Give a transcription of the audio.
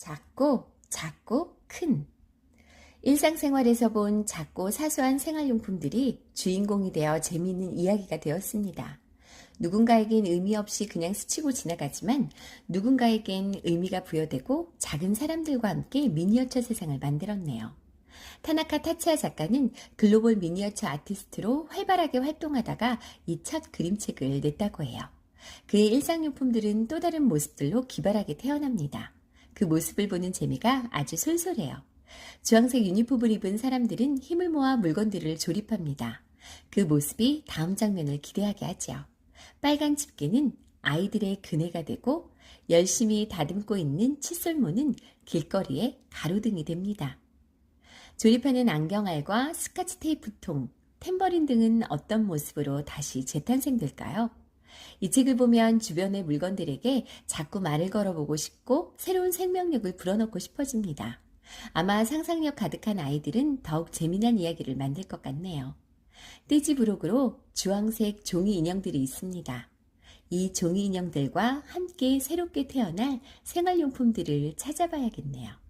작고, 작고, 큰. 일상생활에서 본 작고 사소한 생활용품들이 주인공이 되어 재미있는 이야기가 되었습니다. 누군가에겐 의미 없이 그냥 스치고 지나가지만 누군가에겐 의미가 부여되고 작은 사람들과 함께 미니어처 세상을 만들었네요. 타나카 타치아 작가는 글로벌 미니어처 아티스트로 활발하게 활동하다가 이 첫 그림책을 냈다고 해요. 그의 일상용품들은 또 다른 모습들로 기발하게 태어납니다. 그 모습을 보는 재미가 아주 솔솔해요. 주황색 유니폼을 입은 사람들은 힘을 모아 물건들을 조립합니다. 그 모습이 다음 장면을 기대하게 하죠. 빨간 집게는 아이들의 그네가 되고 열심히 다듬고 있는 칫솔모는 길거리의 가로등이 됩니다. 조립하는 안경알과 스카치 테이프통, 탬버린 등은 어떤 모습으로 다시 재탄생될까요? 이 책을 보면 주변의 물건들에게 자꾸 말을 걸어보고 싶고 새로운 생명력을 불어넣고 싶어집니다. 아마 상상력 가득한 아이들은 더욱 재미난 이야기를 만들 것 같네요. 떼지 부록으로 주황색 종이 인형들이 있습니다. 이 종이 인형들과 함께 새롭게 태어날 생활용품들을 찾아봐야겠네요.